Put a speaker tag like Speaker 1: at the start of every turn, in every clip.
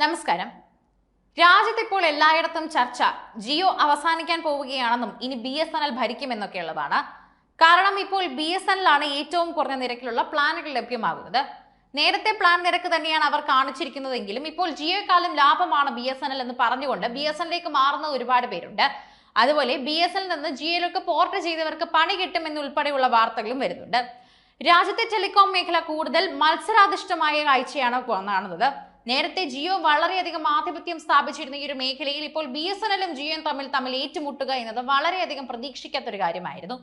Speaker 1: നമസ്കാരം. രാജ്യത്ത് ഇപ്പോൾ എല്ലായിടത്തും ചർച്ച ജിയോ അവസാനിക്കാൻ പോവുകയാണെന്നും ഇനി ബി എസ് എൻ എൽ ഭരിക്കുമെന്നൊക്കെയുള്ളതാണ്. കാരണം ഇപ്പോൾ ബി എസ് എൽ ആണ് ഏറ്റവും കുറഞ്ഞ നിരക്കിലുള്ള പ്ലാനുകൾ ലഭ്യമാകുന്നത്. നേരത്തെ പ്ലാൻ നിരക്ക് തന്നെയാണ് അവർ കാണിച്ചിരിക്കുന്നതെങ്കിലും ഇപ്പോൾ ജിയോക്കാലം ലാഭമാണ് ബി എസ് എൻ എൽ എന്ന് പറഞ്ഞുകൊണ്ട് ബി എസ് എന്നിലേക്ക് മാറുന്ന ഒരുപാട് പേരുണ്ട്. അതുപോലെ ബി എസ് എൻ നിന്ന് ജിയോയിലേക്ക് പോർട്ട് ചെയ്തവർക്ക് പണി കിട്ടുമെന്നുൾപ്പെടെയുള്ള വാർത്തകളും വരുന്നുണ്ട്. രാജ്യത്തെ ടെലികോം മേഖല കൂടുതൽ മത്സരാധിഷ്ഠമായ കാഴ്ചയാണ് കാണുന്നത്. നേരത്തെ ജിയോ വളരെയധികം ആധിപത്യം സ്ഥാപിച്ചിരുന്ന ഈ ഒരു മേഖലയിൽ ഇപ്പോൾ ബി എസ് എൻ എല്ലും ജിയോയും തമ്മിൽ തമ്മിൽ ഏറ്റുമുട്ടുക എന്നത് വളരെയധികം പ്രതീക്ഷിക്കാത്ത ഒരു കാര്യമായിരുന്നു.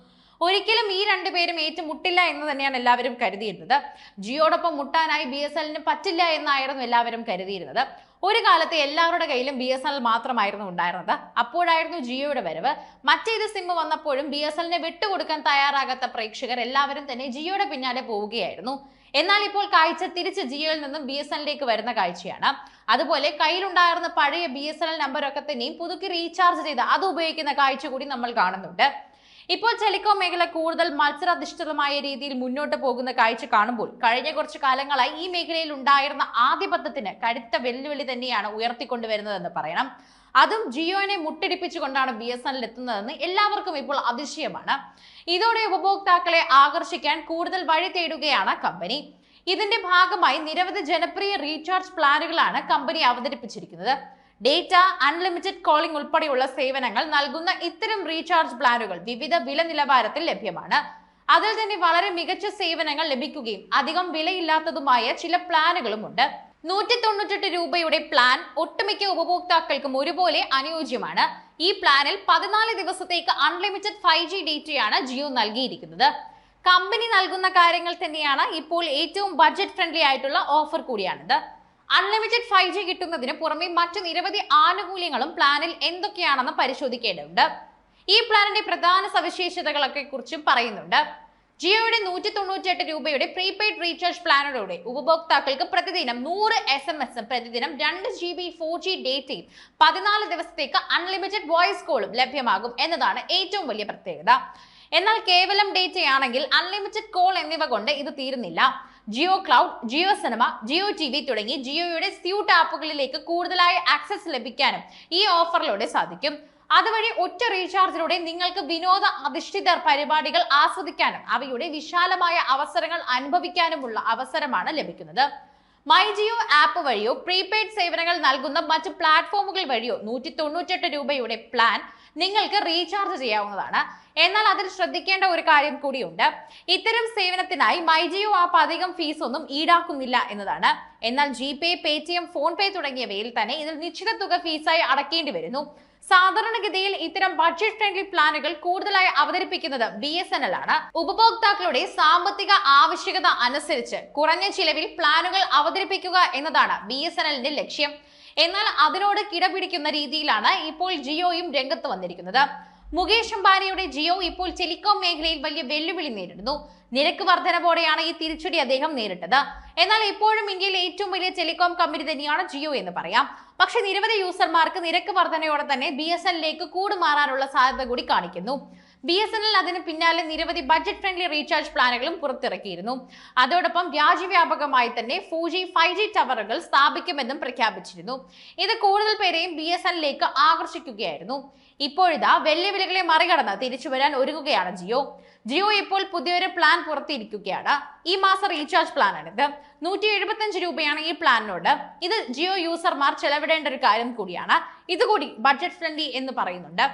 Speaker 1: ഒരിക്കലും ഈ രണ്ടുപേരും ഏറ്റുമുട്ടില്ല എന്ന് തന്നെയാണ് എല്ലാവരും കരുതിയിരുന്നത്. ജിയോടൊപ്പം മുട്ടാനായി ബി എസ് എല്ലിന് പറ്റില്ല എന്നായിരുന്നു എല്ലാവരും കരുതിയിരുന്നത്. ഒരു കാലത്ത് എല്ലാവരുടെ കയ്യിലും ബി എസ് എൽ മാത്രമായിരുന്നു ഉണ്ടായിരുന്നത്. അപ്പോഴായിരുന്നു ജിയോയുടെ വരവ്. മറ്റേത് സിം വന്നപ്പോഴും ബി എസ് എല്ലിനെ വിട്ടുകൊടുക്കാൻ തയ്യാറാകാത്ത പ്രേക്ഷകർ എല്ലാവരും തന്നെ ജിയോയുടെ പിന്നാലെ പോവുകയായിരുന്നു. എന്നാൽ ഇപ്പോൾ കാഴ്ച തിരിച്ച് ജിയോയിൽ നിന്നും ബി എസ് എല്ലിലേക്ക് വരുന്ന കാഴ്ചയാണ്. അതുപോലെ കയ്യിലുണ്ടായിരുന്ന പഴയ ബി എസ് എൽ നമ്പറൊക്കെ തന്നെയും പുതുക്കി റീചാർജ് ചെയ്ത് അത് ഉപയോഗിക്കുന്ന കാഴ്ച കൂടി നമ്മൾ കാണുന്നുണ്ട്. ഇപ്പോൾ ടെലികോം മേഖല കൂടുതൽ മത്സരാധിഷ്ഠിതമായ രീതിയിൽ മുന്നോട്ട് പോകുന്ന കാഴ്ച കാണുമ്പോൾ കഴിഞ്ഞ കുറച്ച് കാലങ്ങളായി ഈ മേഖലയിൽ ഉണ്ടായിരുന്ന ആധിപത്യത്തിന് കടുത്ത വെല്ലുവിളി തന്നെയാണ് ഉയർത്തിക്കൊണ്ടുവരുന്നതെന്ന് പറയണം. അതും ജിയോനെ മുട്ടിടിപ്പിച്ചുകൊണ്ടാണ് ബി എസ് എൻ എത്തുന്നതെന്ന് എല്ലാവർക്കും ഇപ്പോൾ അതിശയമാണ്. ഇതോടെ ഉപഭോക്താക്കളെ ആകർഷിക്കാൻ കൂടുതൽ വഴി തേടുകയാണ് കമ്പനി. ഇതിന്റെ ഭാഗമായി നിരവധി ജനപ്രിയ റീചാർജ് പ്ലാനുകളാണ് കമ്പനി അവതരിപ്പിച്ചിരിക്കുന്നത്. ഡേറ്റ അൺലിമിറ്റഡ് കോളിംഗ് ഉൾപ്പെടെയുള്ള സേവനങ്ങൾ നൽകുന്ന ഇത്തരം റീചാർജ് പ്ലാനുകൾ വിവിധ വില നിലവാരത്തിൽ ലഭ്യമാണ്. അതിൽ തന്നെ വളരെ മികച്ച സേവനങ്ങൾ ലഭിക്കുകയും അധികം വിലയില്ലാത്തതുമായ ചില പ്ലാനുകളും ഉണ്ട്. നൂറ്റി തൊണ്ണൂറ്റെട്ട് രൂപയുടെ പ്ലാൻ ഒട്ടുമിക്ക ഉപഭോക്താക്കൾക്കും ഒരുപോലെ അനുയോജ്യമാണ്. ഈ പ്ലാനിൽ പതിനാല് ദിവസത്തേക്ക് അൺലിമിറ്റഡ് ഫൈവ് ജി ഡേറ്റയാണ് ജിയോ നൽകിയിരിക്കുന്നത്. കമ്പനി നൽകുന്ന കാര്യങ്ങൾ തന്നെയാണ് ഇപ്പോൾ ഏറ്റവും ബഡ്ജറ്റ് ഫ്രണ്ട്ലി ആയിട്ടുള്ള ഓഫർ കൂടിയാണിത്. അൺലിമിറ്റഡ് ഫൈവ് ജി കിട്ടുന്നതിന് പുറമെ മറ്റു നിരവധി ആനുകൂല്യങ്ങളും പ്ലാനിൽ എന്തൊക്കെയാണെന്ന് പരിശോധിക്കേണ്ടതുണ്ട്. ഈ പ്ലാനിന്റെ പ്രധാന സവിശേഷതകളൊക്കെ കുറിച്ചും പറയുന്നുണ്ട്. ജിയോയുടെ നൂറ്റി തൊണ്ണൂറ്റിയെട്ട് രൂപയുടെ പ്രീപെയ്ഡ് റീചാർജ് പ്ലാനിലൂടെ ഉപഭോക്താക്കൾക്ക് പ്രതിദിനം നൂറ് എസ് എം എസും പ്രതിദിനം രണ്ട് ജി ബി ഫോർ ജി ഡേറ്റയും പതിനാല് ദിവസത്തേക്ക് അൺലിമിറ്റഡ് വോയിസ് കോളും ലഭ്യമാകും എന്നതാണ് ഏറ്റവും വലിയ പ്രത്യേകത. എന്നാൽ കേവലം ഡേറ്റയാണെങ്കിൽ അൺലിമിറ്റഡ് കോൾ എന്നിവ കൊണ്ട് ഇത് തീരുന്നില്ല. Jio cloud Jio cinema Jio T V തുടങ്ങി ജിയോയുടെ സ്യൂട്ട് ആപ്പുകളിലേക്ക് കൂടുതലായി ആക്സസ് ലഭിക്കാനും ഈ ഓഫറിലൂടെ സാധിക്കും. അതുവഴി ഒറ്റ റീചാർജിലൂടെ നിങ്ങൾക്ക് വിനോദ അധിഷ്ഠിത പരിപാടികൾ ആസ്വദിക്കാനും അവയുടെ വിശാലമായ അവസരങ്ങൾ അനുഭവിക്കാനുമുള്ള അവസരമാണ് ലഭിക്കുന്നത്. മൈ ജിയോ ആപ്പ് വഴിയോ പ്രീപെയ്ഡ് സേവനങ്ങൾ നൽകുന്ന മറ്റ് പ്ലാറ്റ്ഫോമുകൾ വഴിയോ നൂറ്റി തൊണ്ണൂറ്റെട്ട് രൂപയുടെ പ്ലാൻ നിങ്ങൾക്ക് റീചാർജ് ചെയ്യാവുന്നതാണ്. എന്നാൽ അതിൽ ശ്രദ്ധിക്കേണ്ട ഒരു കാര്യം കൂടിയുണ്ട്. ഇത്തരം സേവനത്തിനായി മൈ ജിയോ ആപ്പ് അധികം ഫീസ് ഒന്നും ഈടാക്കുന്നില്ല എന്നതാണ്. എന്നാൽ G pay Paytm PhonePe തുടങ്ങിയവയിൽ തന്നെ ഇതിൽ നിശ്ചിത തുക ഫീസായി അടക്കേണ്ടി വരുന്നു. സാധാരണഗതിയിൽ ഇത്തരം ബഡ്ജറ്റ് ഫ്രണ്ട്ലി പ്ലാനുകൾ കൂടുതലായി അവതരിപ്പിക്കുന്നത് ബി എസ് എൻ എൽ ആണ്. ഉപഭോക്താക്കളുടെ സാമ്പത്തിക ആവശ്യകത അനുസരിച്ച് കുറഞ്ഞ ചിലവിൽ പ്ലാനുകൾ അവതരിപ്പിക്കുക എന്നതാണ് ബി എസ് എൻ എല്ലിന്റെ ലക്ഷ്യം. എന്നാൽ അതിനോട് കിടപിടിക്കുന്ന രീതിയിലാണ് ഇപ്പോൾ ജിയോയും രംഗത്ത് വന്നിരിക്കുന്നത്. മുകേഷ് അംബാനിയുടെ ജിയോ ഇപ്പോൾ ടെലികോം മേഖലയിൽ വലിയ വെല്ലുവിളി നേരിടുന്നു. നിരക്ക് വർധനവോടെയാണ് ഈ തിരിച്ചടി അദ്ദേഹം നേരിട്ടത്. എന്നാൽ ഇപ്പോഴും ഇന്ത്യയിലെ ഏറ്റവും വലിയ ടെലികോം കമ്പനി തന്നെയാണ് ജിയോ എന്ന് പറയാം. പക്ഷേ നിരവധി യൂസർമാർക്ക് നിരക്ക് വർധനയോടെ തന്നെ ബി എസ് എല്ലിലേക്ക് കൂടുമാറാനുള്ള സാധ്യത കൂടി കാണിക്കുന്നു. ബി എസ് എൻ എൽ അതിന് പിന്നാലെ നിരവധി ബഡ്ജറ്റ് ഫ്രണ്ട്ലി റീചാർജ് പ്ലാനുകളും പുറത്തിറക്കിയിരുന്നു. അതോടൊപ്പം രാജ്യവ്യാപകമായി തന്നെ ഫോർ ജി ഫൈവ് ജി ടവറുകൾ സ്ഥാപിക്കുമെന്നും പ്രഖ്യാപിച്ചിരുന്നു. ഇത് കൂടുതൽ പേരെയും ബി എസ് എല്ലിലേക്ക് ആകർഷിക്കുകയായിരുന്നു. ഇപ്പോഴിതാ വെല്ലുവിളികളെ മറികടന്ന് തിരിച്ചു വരാൻ ഒരുങ്ങുകയാണ് ജിയോ. ജിയോ ഇപ്പോൾ പുതിയൊരു പ്ലാൻ പുറത്തിരിക്കുകയാണ്. ഈ മാസം റീചാർജ് പ്ലാനാണിത് നൂറ്റി എഴുപത്തഞ്ച് രൂപയാണ് ഈ പ്ലാനിനോട് ഇത് ജിയോ യൂസർമാർ ചെലവിടേണ്ട ഒരു കാര്യം കൂടിയാണ്. ഇതുകൂടി ബഡ്ജറ്റ് ഫ്രണ്ട്ലി എന്ന് പറയുന്നുണ്ട്.